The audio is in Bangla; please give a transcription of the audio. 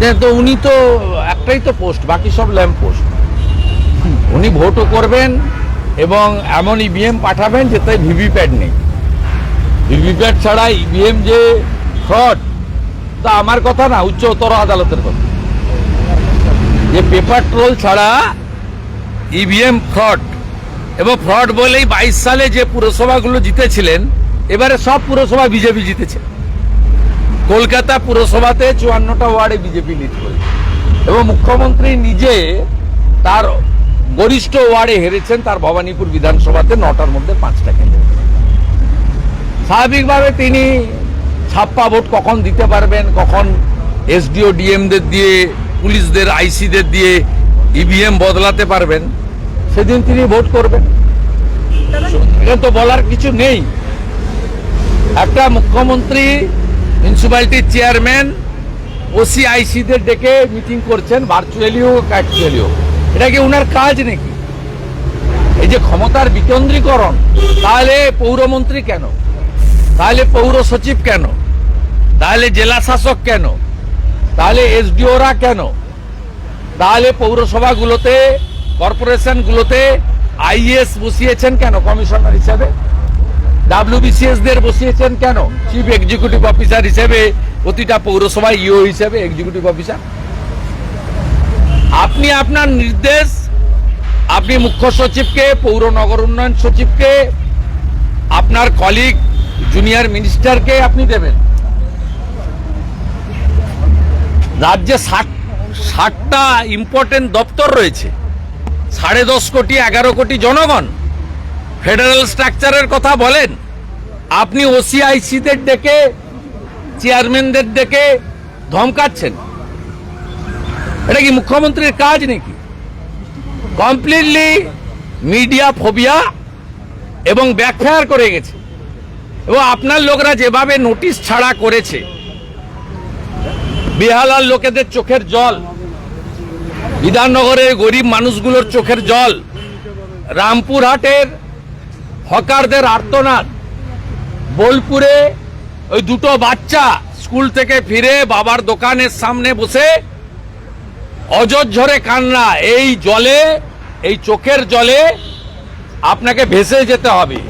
যে তো উনি তো একটাই তো পোস্ট, বাকি সব ল্যাম্প পোস্ট। উনি ভোটও করবেন এবং এমন ইভিএম পাঠাবেন যেতে ভিভিপ্যাট নেই। ভিভিপ্যাট ছাড়া ইভিএম যে ফ্রড, তা আমার কথা না উচ্চতর আদালতের কথা। যে পেপার ট্রোল ছাড়া ইভিএম ফ্রড, এবং ফ্রড বলেই বাইশ সালে যে পুরসভাগুলো জিতেছিলেন, এবারে সব পুরসভা বিজেপি জিতেছে। কলকাতা পুরসভাতে চুয়ান্নটা ওয়ার্ডে বিজেপি লিড করেছে। এবং মুখ্যমন্ত্রী নিজে তার গরিষ্ঠ ওয়ার্ডে হেরেছেন, তার ভবানীপুর বিধানসভাতে নটার মধ্যে পাঁচটা কেন্দ্রে স্বাভাবিকভাবে তিনি ছাপ্পা ভোট কখন দিতে পারবেন, কখন এসডিও ডিএমদের দিয়ে, পুলিশদের আইসিদের দিয়ে ইভিএম বদলাতে পারবেন, সেদিন তিনি ভোট করবেন। এখানে তো বলার কিছু নেই। একটা মুখ্যমন্ত্রী মিউনিসিপ্যালিটির চেয়ারম্যান ওসিআইসিদের ডেকে মিটিং করছেন ভার্চুয়ালি হোক অ্যাকচুয়ালি হোক। এটা কি ওনার কাজ নাকি? এই যে ক্ষমতার বিকেন্দ্রীকরণ তাহলে পৌরমন্ত্রী কেন? তাহলে পৌর সচিব কেন? তাহলে জেলা শাসক কেন? তাহলে এসডিওরা কেন? তাহলে পৌরসভাগুলোতে, কর্পোরেশনগুলোতে আইএস বসিয়েছেন কেন কমিশনার হিসাবে? ডাব্লিউবিসিএস দের বসিয়েছেন কেন? চিফ এক্সিকিউটিভ অফিসার হিসেবে প্রতিটা পৌরসভা ইও হিসেবে এক্সিকিউটিভ অফিসার আপনি আপনার নির্দেশ, আপনি মুখ্য সচিবকে, পৌর নগর উন্নয়ন সচিবকে, আপনার কলিগ জুনিয়র মিনিস্টারকে আপনি দেবেন। রাজ্যে ষাট, ষাটটা ইম্পর্টেন্ট দপ্তর রয়েছে। সাড়ে দশ কোটি, এগারো কোটি জনগণ। ফেডারেল স্ট্রাকচারের কথা বলেন। আপনি ওসিআইসিদের ডেকে, চেয়ারম্যানদের ডেকে ধমকাচ্ছেন এটা কি মুখ্যমন্ত্রীর কাজ নাকি? কমপ্লিটলি মিডিয়া ফোবিয়া এবং ব্যাখ্যার করে গেছে। এবং আপনার লোকরা যেভাবে নোটিশ ছাড়া করেছে, বেহালার লোকেদের চোখের জল, বিধাননগরের গরিব মানুষগুলোর চোখের জল, রামপুরহাটের হকারদের আর্তনাদ। বোলপুরে ওই দুটো বাচ্চা স্কুল থেকে ফিরে বাবার দোকানের সামনে বসে অজর কান্না, এই জলে, এই চোখের জলে আপনাকে ভেসে যেতে হবে।